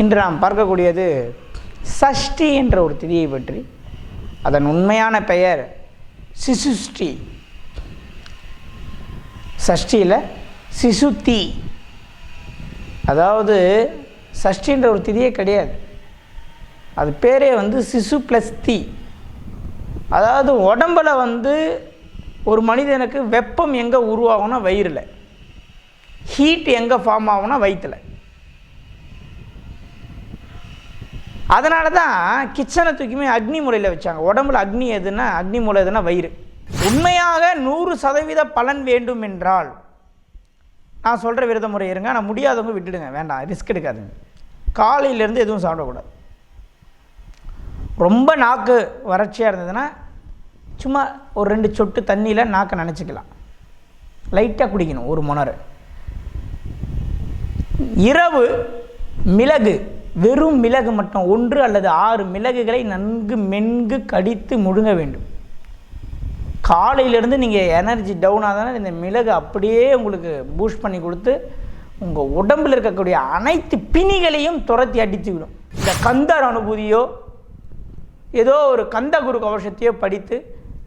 இன்று நாம் பார்க்கக்கூடியது சஷ்டி என்ற ஒரு திதியை பற்றி. அதன் உண்மையான பெயர் சிசுஷ்டி. சஷ்டியில் சிசுத்தி. அதாவது சஷ்டின்ற ஒரு திதியே கிடையாது. அது பேரே வந்து சிசு ப்ளஸ் தி. அதாவது உடம்பில் வந்து ஒரு மனிதனுக்கு வெப்பம் எங்கே உருவாகும்னா வயிறில். ஹீட் எங்கே ஃபார்ம் ஆகும்னா வயிற்றில் அதனால தான் கிச்சனை தூக்கியுமே அக்னி முறையில் வச்சாங்க. உடம்புல அக்னி எதுனா அக்னி மூலை எதுனா வயிறு. உண்மையாக நூறு சதவீத பலன் வேண்டும் என்றால் நான் சொல்கிற விரத முறை இருங்க. நான் முடியாதவங்க விட்டுடுங்க. வேண்டாம். ரிஸ்க் எடுக்காதுங்க. காலையிலேருந்து எதுவும் சாப்பிடக்கூடாது. ரொம்ப நாக்கு வறட்சியாக இருந்ததுன்னா சும்மா ஒரு ரெண்டு சொட்டு தண்ணியில் நாக்கை நினச்சிக்கலாம். லைட்டாக குடிக்கணும். ஒரு முனர் இரவு மிளகு வெறும் மிளகு மட்டும் ஒன்று அல்லது ஆறு மிளகுகளை நன்கு மென்கு கடித்து முழுங்க வேண்டும். காலையிலேருந்து நீங்கள் எனர்ஜி டவுன் ஆதானே இந்த மிளகு அப்படியே உங்களுக்கு பூஸ்ட் பண்ணி கொடுத்து உங்கள் உடம்பில் இருக்கக்கூடிய அனைத்து பிணிகளையும் துரத்தி அடித்து விடும் இந்த கந்தர் அனுபூதியோ ஏதோ ஒரு கந்த குரு கவசத்தையோ படித்து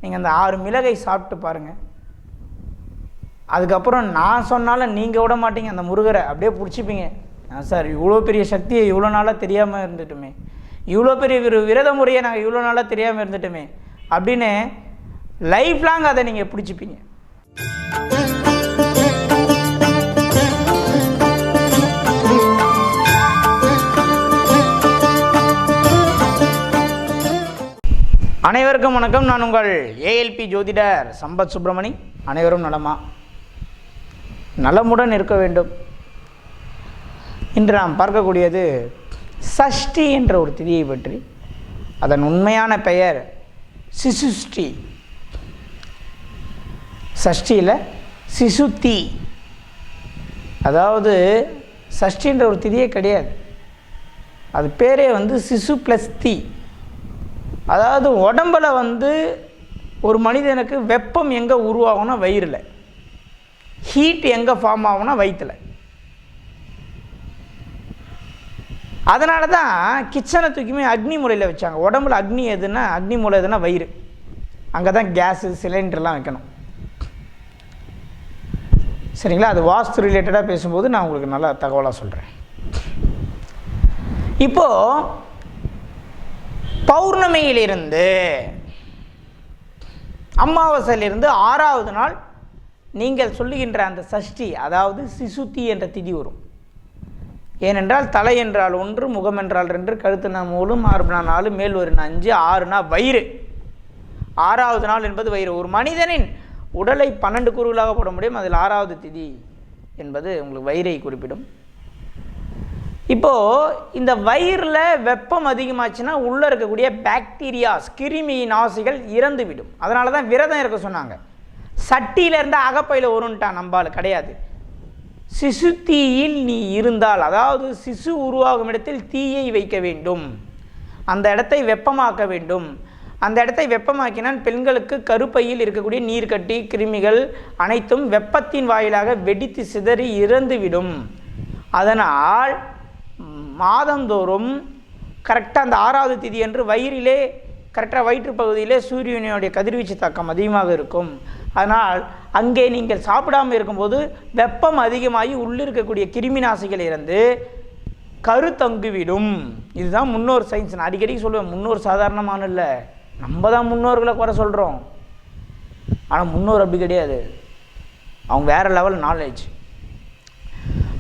நீங்கள் அந்த ஆறு மிளகை சாப்பிட்டு பாருங்கள் அதுக்கப்புறம் நான் சொன்னாலும் நீங்கள் விட மாட்டீங்க அந்த முருகரை அப்படியே பிடிச்சிப்பீங்க. சார் இவ்வளோ பெரிய சக்தியை இவ்வளோ நாளாக தெரியாமல் இருந்துட்டுமே. இவ்வளோ பெரிய ஒரு விரத முறையை நாங்கள் இவ்வளோ நாளாக தெரியாமல் இருந்துட்டுமே. அப்படின்னு லைஃப் லாங் அதை நீங்கள் பிடிச்சிப்பீங்க. அனைவருக்கும் வணக்கம். நான் உங்கள் ஏஎல்பி ஜோதிடர் சம்பத் சுப்பிரமணி. அனைவரும் நலமா? நலமுடன் இருக்க வேண்டும். இன்று நாம் பார்க்கக்கூடியது சஷ்டி என்ற ஒரு திதியை பற்றி. அதன் உண்மையான பெயர் சிசுஷ்டி. சஷ்டியில் சிசுத்தி. அதாவது சஷ்டின்ற ஒரு திதியே கிடையாது. அது பேரே வந்து சிசு ப்ளஸ் தி. அதாவது உடம்பில் வந்து ஒரு மனிதனுக்கு வெப்பம் எங்கே உருவாகும்னா வயிறில். ஹீட் எங்கே ஃபார்ம் ஆகும்னா வயிற்றில் அதனால தான் கிச்சனை தூக்கியுமே அக்னி முறையில் வச்சாங்க. உடம்புல அக்னி எதுன்னா அக்னி மூலை எதுனா வயிறு. அங்கே தான் கேஸு சிலிண்டர்லாம் வைக்கணும். சரிங்களா? அது வாஸ்து ரிலேட்டடாக பேசும்போது நான் உங்களுக்கு நல்லா தகவலாக சொல்கிறேன் இப்போது பௌர்ணமியிலிருந்து அமாவாசையிலிருந்து ஆறாவது நாள் நீங்கள் சொல்லுகின்ற அந்த சஷ்டி அதாவது சிசுத்தி என்ற திதி வரும். ஏனென்றால் தலை என்றால் ஒன்று முகம் என்றால் ரெண்டு கழுத்துனா மூணு மார்புனா நாலு மேல் ஒரு அஞ்சு ஆறுனா வயிறு. ஆறாவது நாள் என்பது வயிறு. ஒரு மனிதனின் உடலை பன்னெண்டு கூறுகளாக போட முடியும். அதில் ஆறாவது திதி என்பது உங்களுக்கு வயிறை குறிப்பிடும். இப்போது இந்த வயிறில் வெப்பம் அதிகமாச்சுன்னா உள்ளே இருக்கக்கூடிய பாக்டீரியாஸ் கிருமி நாசிகள் இறந்து விடும் அதனால தான் விரதம் இருக்க சொன்னாங்க. சட்டியிலேருந்து அகப்பையில் வரும்ட்டான் நம்பால் கிடையாது. சிசு தீயில் நீ இருந்தால் அதாவது சிசு உருவாகும் இடத்தில் தீயை வைக்க வேண்டும். அந்த இடத்தை வெப்பமாக்க வேண்டும். அந்த இடத்தை வெப்பமாக்கினால் பெண்களுக்கு கருப்பையில் இருக்கக்கூடிய நீர்க்கட்டி கிருமிகள் அனைத்தும் வெப்பத்தின் வாயிலாக வெடித்து சிதறி இறந்துவிடும். அதனால் மாதந்தோறும் கரெக்டாக அந்த ஆறாவது திதி என்று வயிறிலே கரெக்டாக வயிற்று பகுதியிலே சூரியனுடைய கதிர்வீச்சு தாக்கம் அதிகமாக இருக்கும். அதனால் அங்கே நீங்கள் சாப்பிடாமல் இருக்கும்போது வெப்பம் அதிகமாகி உள்ளிருக்கக்கூடிய கிருமி நாசிகள் இறந்து கரு தங்குவிடும் இதுதான் முன்னோர் சயின்ஸ் நான் அடிக்கடி சொல்லுவேன் முன்னோர் சாதாரணமான இல்லை. நம்ம தான் முன்னோர்களை குறை சொல்கிறோம் ஆனால் முன்னோர் அப்படி கிடையாது. அவங்க வேறு லெவல் நாலேஜ்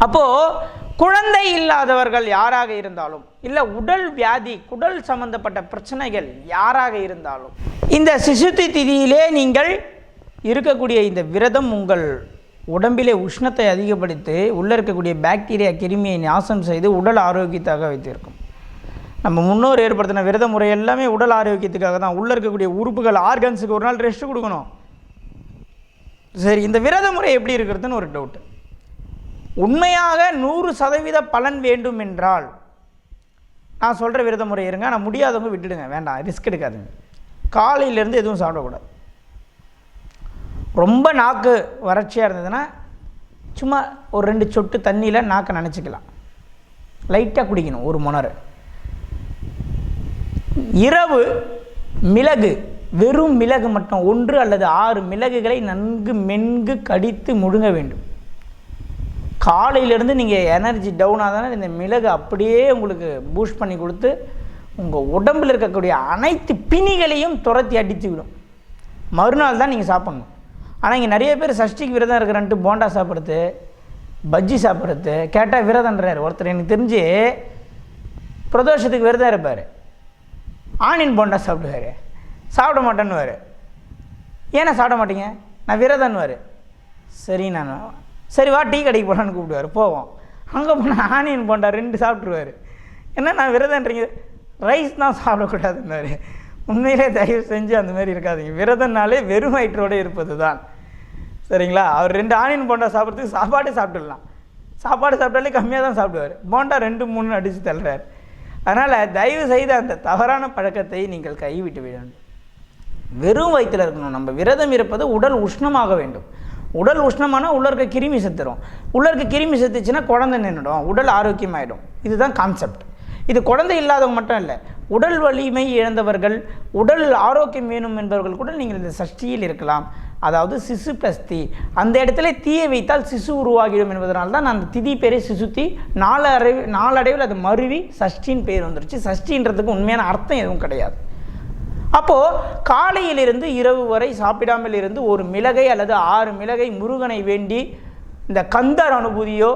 அப்போது குழந்தை இல்லாதவர்கள் யாராக இருந்தாலும் இல்லை உடல் வியாதி குடல் சம்பந்தப்பட்ட பிரச்சனைகள் யாராக இருந்தாலும் இந்த சிசுத்தி திதியிலே நீங்கள் இருக்கக்கூடிய இந்த விரதம் உங்கள் உடம்பிலே உஷ்ணத்தை அதிகப்படுத்தி உள்ளே இருக்கக்கூடிய பாக்டீரியா கிருமியை நாசம் செய்து உடல் ஆரோக்கியத்தாக வைத்திருக்கும். நம்ம முன்னோர் ஏற்படுத்தின விரத முறை எல்லாமே உடல் ஆரோக்கியத்துக்காக தான். உள்ளே இருக்கக்கூடிய உறுப்புகள் ஆர்கன்ஸுக்கு ஒரு நாள் ரெஸ்ட் கொடுக்கணும். சரி இந்த விரத முறை எப்படி இருக்கிறதுன்னு ஒரு டவுட்டு உண்மையாக நூறு சதவீத பலன் வேண்டும் என்றால் நான் சொல்கிற விரத முறை இருங்க. நான் முடியாதவங்க விட்டுடுங்க. வேண்டாம் ரிஸ்க் எடுக்காதுங்க. காலையிலேருந்து எதுவும் சாப்பிடக்கூடாது. ரொம்ப நாக்கு வறட்சியாக இருந்ததுன்னா சும்மா ஒரு ரெண்டு சொட்டு தண்ணியில் நாக்கை நினச்சிக்கலாம். லைட்டாக குடிக்கணும் ஒரு முனர் இரவு மிளகு வெறும் மிளகு மட்டும் ஒன்று அல்லது ஆறு மிளகுகளை நன்கு மென்கு கடித்து முழுங்க வேண்டும். காலையிலேருந்து நீங்கள் எனர்ஜி டவுன் ஆதானே இந்த மிளகு அப்படியே உங்களுக்கு பூஸ்ட் பண்ணி கொடுத்து உங்கள் உடம்பில் இருக்கக்கூடிய அனைத்து பிணிகளையும் துரத்தி அடித்து விடும் மறுநாள் தான் நீங்கள் சாப்பிட்ணும். ஆனால் இங்கே நிறைய பேர் சஷ்டிக்கு விரதம் இருக்கிறன்ட்டு போண்டா சாப்பிட்றது பஜ்ஜி சாப்பிட்றது கேட்டால் விரதன்றார் ஒருத்தர் எனக்கு தெரிஞ்சு பிரதோஷத்துக்கு விரதம் இருப்பார். ஆனியன் போண்டா சாப்பிடுவார். சாப்பிட மாட்டேன்னுவார். ஏன்னா சாப்பிட மாட்டீங்க? நான் விரதன்னுவார். சரி நான் சரி வா டீ கடைக்கு போகலான்னு கூப்பிடுவார். போவோம். அங்கே போனால் ஆனியன் போண்டா ரெண்டு சாப்பிட்ருவார் என்ன நான் விரதன்றீங்க? ரைஸ் தான் சாப்பிடக்கூடாதுன்னாரு உண்மையிலே தயவு செஞ்சு அந்த மாதிரி இருக்காதுங்க. விரதம்னாலே வெறும் வயிற்றோடு இருப்பது தான் சரிங்களா? அவர் ரெண்டு ஆனியன் போண்டா சாப்பிட்றதுக்கு சாப்பாடு சாப்பிட்டுடலாம். சாப்பாடு சாப்பிட்டாலே கம்மியாக தான் சாப்பிடுவார். போண்டா ரெண்டு மூணு அடித்து தள்ளுறாரு. அதனால் தயவு செய்து அந்த தவறான பழக்கத்தை நீங்கள் கைவிட்டு விட வேண்டும் வெறும் வயிற்றில் இருக்கணும். நம்ம விரதம் இருப்பது உடல் உஷ்ணமாக வேண்டும். உடல் உஷ்ணமானால் உள்ள இருக்க கிருமி செத்துடும் உள்ள இருக்க கிருமி செத்துச்சுன்னா குழந்தை நின்றுடும் உடல் ஆரோக்கியமாயிடும். இதுதான் கான்செப்ட் இது குழந்தை இல்லாதவங்க மட்டும் இல்லை. உடல் வலிமை இழந்தவர்கள் உடல் ஆரோக்கியம் வேணும் என்பவர்கள் கூட நீங்கள் இந்த சஷ்டியில் இருக்கலாம். அதாவது சிசு ப்ளஸ் தீ அந்த இடத்துல தீயை வைத்தால் சிசு உருவாகிடும் என்பதனால தான் அந்த திதி பேரே சிசுத்தி நாளடைவு நாளடைவில் அது மருவி சஷ்டின்னு பேர் வந்துருச்சு. சஷ்டின்றதுக்கு உண்மையான அர்த்தம் எதுவும் கிடையாது. அப்போது காலையிலிருந்து இரவு வரை சாப்பிடாமல் இருந்து ஒரு மிளகை அல்லது ஆறு மிளகை முருகனை வேண்டி இந்த கந்தர் அனுபூதியோ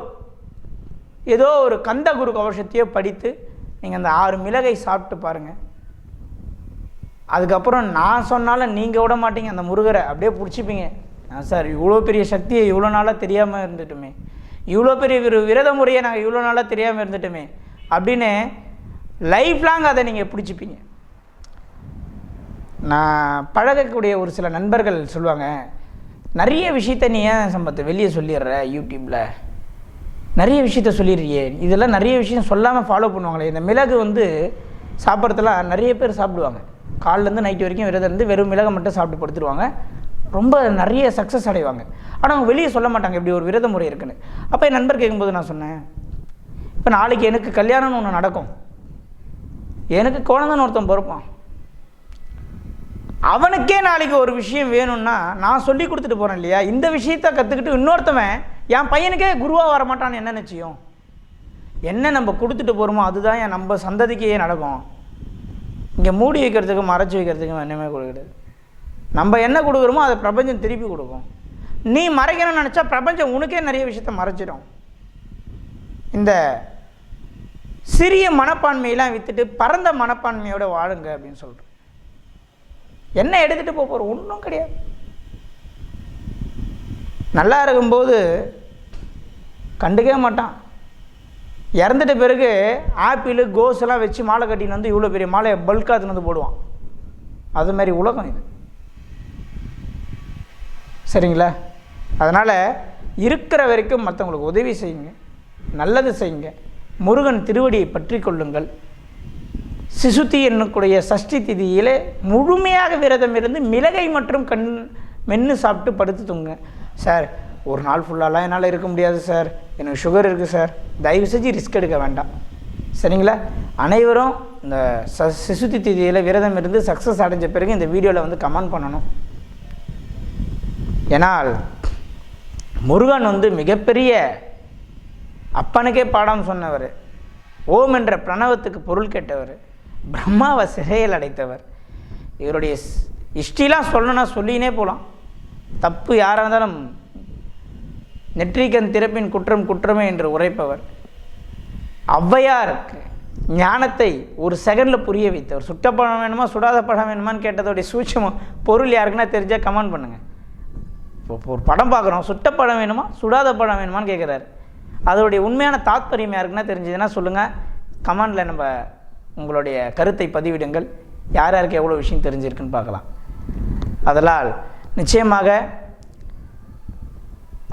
ஏதோ ஒரு கந்த குரு கவசத்தையோ படித்து நீங்கள் அந்த ஆறு மிளகை சாப்பிட்டு பாருங்கள் அதுக்கப்புறம் நான் சொன்னாலும் நீங்கள் விட மாட்டீங்க அந்த முருகரை. அப்படியே பிடிச்சிப்பீங்க. சார் இவ்வளோ பெரிய சக்தியை இவ்வளோ நாளாக தெரியாமல் இருந்துட்டுமே. இவ்வளோ பெரிய ஒரு விரத முறையை நாங்கள் இவ்வளோ நாளாக தெரியாமல் இருந்துட்டுமே. அப்படின்னு லைஃப் லாங் அதை நீங்கள் பிடிச்சிப்பீங்க. நான் பழகக்கூடிய ஒரு சில நண்பர்கள் சொல்லுவாங்க நிறைய விஷயத்த நீ ஏன் சம்பத்தை வெளியே சொல்லிடுற யூடியூப்பில் நிறைய விஷயத்த சொல்லிடுறியே. இதெல்லாம் நிறைய விஷயம் சொல்லாமல் ஃபாலோ பண்ணுவாங்களே. இந்த மிளகு வந்து சாப்பிட்றதுலாம் நிறைய பேர் சாப்பிடுவாங்க. காலிலேருந்து நைட் வரைக்கும் விரதம் இருந்து வெறும் மிளகை மட்டும் சாப்பிட்டு படுத்துருவாங்க. ரொம்ப நிறைய சக்ஸஸ் அடைவாங்க. ஆனால் அவங்க வெளியே சொல்ல மாட்டாங்க இப்படி ஒரு விரத முறை இருக்குன்னு. அப்போ என் நண்பர் கேட்கும்போது நான் சொன்னேன் இப்போ நாளைக்கு எனக்கு கல்யாணம்னு ஒன்று நடக்கும். எனக்கு குழந்தைன்னு ஒருத்தன் பிறப்பான். அவனுக்கே நாளைக்கு ஒரு விஷயம் வேணும்னா நான் சொல்லி கொடுத்துட்டு போகிறேன் இல்லையா? இந்த விஷயத்த கற்றுக்கிட்டு இன்னொருத்தவன் என் பையனுக்கே குருவாக வரமாட்டான்னு என்ன நிச்சயம்? என்ன நம்ம கொடுத்துட்டு போகிறோமோ அதுதான் என் நம்ம சந்ததிக்கே நடக்கும். இங்கே மூடி வைக்கிறதுக்கும் மறைச்சி வைக்கிறதுக்கும் என்னமே கொடுக்குறது நம்ம என்ன கொடுக்குறோமோ அதை பிரபஞ்சம் திருப்பி கொடுக்கும். நீ மறைக்கணும்னு நினச்சா பிரபஞ்சம் உனக்கே நிறைய விஷயத்த மறைச்சிடும். இந்த சிறிய மனப்பான்மையெல்லாம் விற்றுட்டு பரந்த மனப்பான்மையோட வாழுங்க அப்படின்னு சொல்கிறேன் என்ன எடுத்துகிட்டு போக போகிறோம் ஒன்றும் கிடையாது. நல்லா இருக்கும்போது கண்டுக்கவே மாட்டான். இறந்துட்ட பிறகு ஆப்பிள் கோஸ்லாம் வச்சு மாலை கட்டின்னு வந்து இவ்வளோ பெரிய மாலையை பல்காக வந்து போடுவான். அது மாதிரி உலகம் இது. சரிங்களா? அதனால் இருக்கிற வரைக்கும் மற்றவங்களுக்கு உதவி செய்யுங்க. நல்லது செய்யுங்க. முருகன் திருவடியை பற்றி கொள்ளுங்கள். சிசுத்தி என்னக்கூடிய சஷ்டி திதியிலே முழுமையாக விரதம் இருந்து மிளகை மற்றும் கண் மென்று சாப்பிட்டு படுத்து தூங்க சார் ஒரு நாள் ஃபுல்லாலாம் என்னால் இருக்க முடியாது சார் எனக்கு சுகர் இருக்குது சார் தயவு செஞ்சு ரிஸ்க் எடுக்க வேண்டாம். சரிங்களா? அனைவரும் இந்த ச சிசுத்தி திதியில் விரதம் இருந்து சக்ஸஸ் அடைஞ்ச பிறகு இந்த வீடியோவில் வந்து கமெண்ட் பண்ணணும். ஏன்னால் முருகன் வந்து மிகப்பெரிய அப்பனுக்கே பாடம் சொன்னவர். ஓம் என்ற பிரணவத்துக்கு பொருள் கேட்டவர். பிரம்மாவை சிறையில் அடைத்தவர். இவருடைய இஷ்டிலாம் ஹிஸ்ட்ரிலாம் சொல்லணும்னா சொல்லினே போகலாம் தப்பு யாராக இருந்தாலும் நெற்றிக்கண் திறப்பின் குற்றம் குற்றமே என்று உரைப்பவர். ஔவையாருக்கு ஞானத்தை ஒரு செகண்டில் புரிய வைத்தவர். சுட்ட பழம் வேணுமா சுடாத பழம் வேணுமான்னு கேட்டதோடைய சூட்சமம் பொருள் யாருக்குன்னா தெரிஞ்சால் கமெண்ட் பண்ணுங்கள் இப்போ ஒரு படம் பார்க்குறோம் சுட்ட பழம் வேணுமா சுடாத பழம் வேணுமான்னு கேட்குறாரு. அதோடைய உண்மையான தாத்பரியம் யாருக்குன்னா தெரிஞ்சதுன்னா சொல்லுங்கள் கமெண்டில் நம்ம உங்களுடைய கருத்தை பதிவிடுங்கள். யார் யாருக்கு எவ்வளோ விஷயம் தெரிஞ்சிருக்குன்னு பார்க்கலாம். அதனால் நிச்சயமாக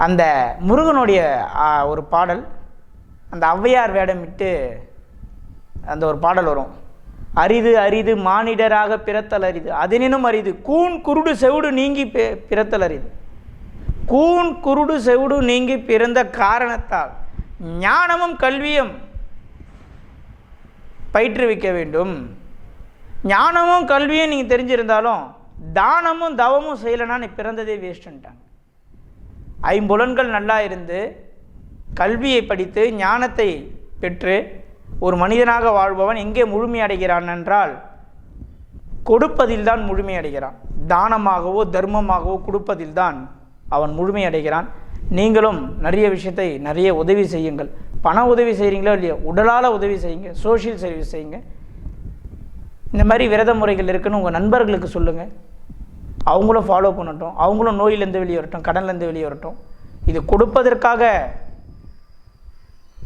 அந்த முருகனுடைய ஒரு பாடல் அந்த ஔவையார் வேடமிட்டு அந்த ஒரு பாடல் வரும். அரிது அரிது மானிடராக பிறத்தல் அரிது. அதனினும் அரிது கூன் குருடு செவுடு நீங்கி பிறத்தல் அரிது. கூன் குருடு செவுடு நீங்கி பிறந்த காரணத்தால் ஞானமும் கல்வியும் பயிற்றுவிக்க வேண்டும். ஞானமும் கல்வியும் நீங்கள் தெரிஞ்சிருந்தாலும் தானமும் தவமும் செய்யலைன்னா நீ பிறந்ததே வேஸ்ட்டுன்ட்டாங்க ஐம்புலன்கள் நல்லா இருந்து கல்வியை படித்து ஞானத்தை பெற்று ஒரு மனிதனாக வாழ்பவன் எங்கே முழுமையடைகிறான் என்றால் கொடுப்பதில்தான் முழுமையடைகிறான் தானமாகவோ தர்மமாகவோ கொடுப்பதில் தான் அவன் முழுமை அடைகிறான். நீங்களும் நிறைய விஷயத்தை நிறைய உதவி செய்யுங்கள். பண உதவி செய்கிறீங்களோ இல்லையோ உடலால் உதவி செய்யுங்க சோஷியல் சர்வீஸ் செய்யுங்க. இந்த மாதிரி விரத முறைகள் இருக்குன்னு உங்கள் நண்பர்களுக்கு சொல்லுங்கள் அவங்களும் ஃபாலோ பண்ணட்டும். அவங்களும் நோயிலேருந்து வெளியே வரட்டும் கடன்லேருந்து வெளியே வரட்டும் இது கொடுப்பதற்காக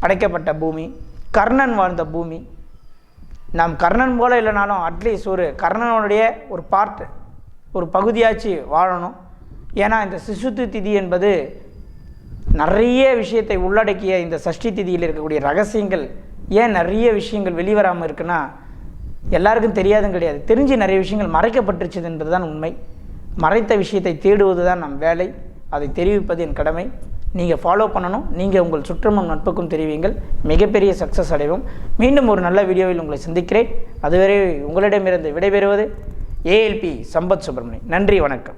படைக்கப்பட்ட பூமி கர்ணன் வாழ்ந்த பூமி. நாம் கர்ணன் போல இல்லைனாலும் அட்லீஸ்ட் ஒரு கர்ணனுடைய ஒரு பார்ட் ஒரு பகுதியாச்சு வாழணும். ஏன்னா இந்த சிசுத்து திதி என்பது நிறைய விஷயத்தை உள்ளடக்கிய இந்த சஷ்டி திதியில் இருக்கக்கூடிய ரகசியங்கள். ஏன் நிறைய விஷயங்கள் வெளிவராமல் இருக்குன்னா எல்லாருக்கும் தெரியாதும் கிடையாது. தெரிஞ்சு நிறைய விஷயங்கள் மறைக்கப்பட்டுருச்சு என்பது தான் உண்மை. மறைத்த விஷயத்தை தேடுவது தான் நம் வேலை. அதை தெரிவிப்பது என் கடமை. நீங்கள் ஃபாலோ பண்ணணும். நீங்கள் உங்கள் சுற்றமும் நட்புக்கும் தெரிவிங்கள் மிகப்பெரிய சக்ஸஸ் அடைவோம். மீண்டும் ஒரு நல்ல வீடியோவில் உங்களை சந்திக்கிறேன். அதுவரை உங்களிடமிருந்து விடைபெறுவது ஏஎல்பி சம்பத் சுப்பிரமணியன். நன்றி வணக்கம்.